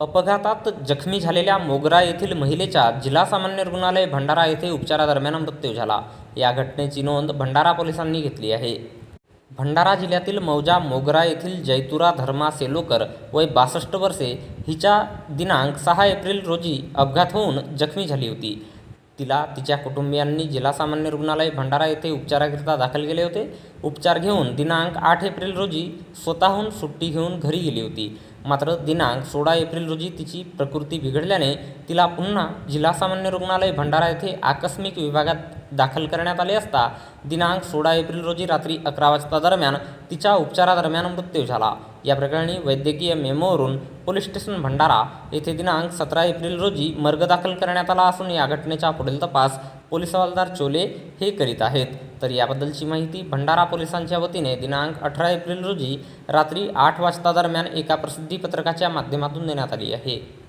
अपघातात जखमी झालेल्या मोगरा येथील महिलेचा जिल्हा सामान्य रुग्णालय भंडारा येथे उपचारादरम्यान मृत्यू झाला. या घटनेची नोंद भंडारा पोलिसांनी घेतली आहे. भंडारा जिल्ह्यातील मौजा मोगरा येथील जैतुरा धर्मा सेलोकर वय बासष्ट वर्षे हिच्या दिनांक सहा एप्रिल रोजी अपघात होऊन जखमी झाली होती. तिला तिच्या कुटुंबियांनी जिल्हा सामान्य रुग्णालय भंडारा येथे उपचाराकरिता दाखल केले होते. उपचार घेऊन दिनांक आठ एप्रिल रोजी स्वतःहून सुट्टी घेऊन घरी गेली होती. मात्र दिनांक सोळा एप्रिल रोजी तिची प्रकृती बिघडल्याने तिला पुन्हा जिल्हा सामान्य रुग्णालय भंडारा येथे आकस्मिक विभागात दाखल करण्यात आले असता दिनांक सोळा एप्रिल रोजी रात्री अकरा वाजता दरम्यान तिच्या उपचारादरम्यान मृत्यू झाला. या प्रकरणी वैद्यकीय मेमोवरून पोलीस स्टेशन भंडारा येथे दिनांक सतरा एप्रिल रोजी मर्ग दाखल करण्यात आला असून या घटनेचा पुढील तपास पोलीस हवालदार चोले हे करीत आहेत. तर याबद्दलची माहिती भंडारा पोलिसांच्या वतीने दिनांक अठरा एप्रिल रोजी रात्री आठ वाजता दरम्यान एका प्रसिद्धीपत्रकाच्या माध्यमातून देण्यात आली आहे.